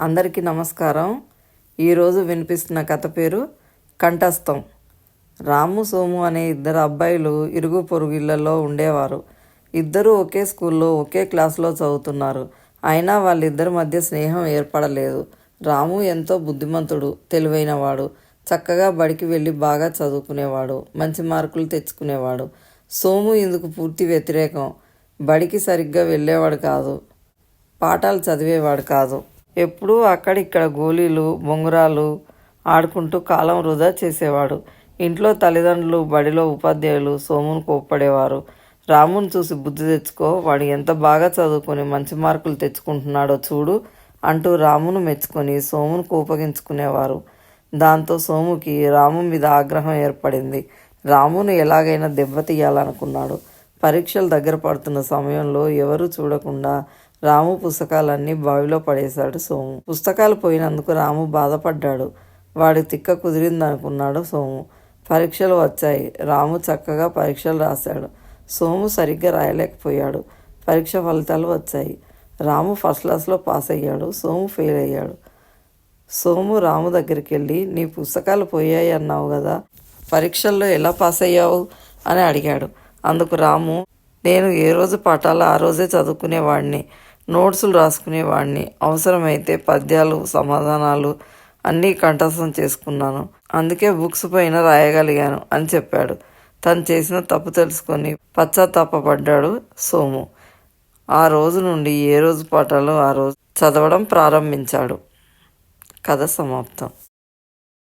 అందరికీ నమస్కారం. ఈరోజు వినిపిస్తున్న కథ పేరు కంఠస్థం. రాము సోము అనే ఇద్దరు అబ్బాయిలు ఇరుగు పొరుగు ఇళ్ళలో ఉండేవారు. ఇద్దరూ ఒకే స్కూల్లో ఒకే క్లాస్లో చదువుతున్నారు. అయినా వాళ్ళిద్దరి మధ్య స్నేహం ఏర్పడలేదు. రాము ఎంతో బుద్ధిమంతుడు తెలివైనవాడు. చక్కగా బడికి వెళ్ళి బాగా చదువుకునేవాడు. మంచి మార్కులు తెచ్చుకునేవాడు. సోము ఇందుకు పూర్తి వ్యతిరేకం. బడికి సరిగ్గా వెళ్ళేవాడు కాదు. పాఠాలు చదివేవాడు కాదు. ఎప్పుడూ అక్కడిక్కడ గోళీలు బొంగురాలు ఆడుకుంటూ కాలం వృధా చేసేవాడు. ఇంట్లో తల్లిదండ్రులు బడిలో ఉపాధ్యాయులు సోమును కోప్పడేవారు. రాముని చూసి బుద్ధి తెచ్చుకో వాడు ఎంత బాగా చదువుకొని మంచి మార్కులు తెచ్చుకుంటున్నాడో చూడు అంటూ రామును మెచ్చుకొని సోమును కోపగించుకునేవారు. దాంతో సోముకి రాము మీద ఆగ్రహం ఏర్పడింది. రామును ఎలాగైనా దెబ్బతీయాలనుకున్నాడు. పరీక్షలు దగ్గర పడుతున్న సమయంలో ఎవరూ చూడకుండా రాము పుస్తకాలన్నీ బావిలో పడేశాడు సోము. పుస్తకాలు పోయినందుకు రాము బాధపడ్డాడు. వాడి తిక్క కుదిరిందనుకున్నాడు సోము. పరీక్షలు వచ్చాయి. రాము చక్కగా పరీక్షలు రాశాడు. సోము సరిగ్గా రాయలేకపోయాడు. పరీక్ష ఫలితాలు వచ్చాయి. రాము ఫస్ట్ క్లాస్లో పాస్ అయ్యాడు. సోము ఫెయిల్ అయ్యాడు. సోము రాము దగ్గరికి వెళ్ళి నీ పుస్తకాలు పోయాయి అన్నావు కదా పరీక్షల్లో ఎలా పాస్ అయ్యావు? అని అడిగాడు. అందుకు రాము నేను ఏ రోజు పాఠాలు ఆ రోజే చదువుకునేవాడిని నోట్సులు రాసుకునేవాడిని అవసరమైతే పద్యాలు సమాధానాలు అన్నీ కంఠస్థం చేసుకున్నాను. అందుకే బుక్స్ పైన రాయగలిగాను అని చెప్పాడు. తను చేసిన తప్పు తెలుసుకొని పశ్చాత్తాపడ్డాడు సోము. ఆ రోజు నుండి ఏ రోజు పాఠాలు ఆ రోజు చదవడం ప్రారంభించాడు. కథ సమాప్తం.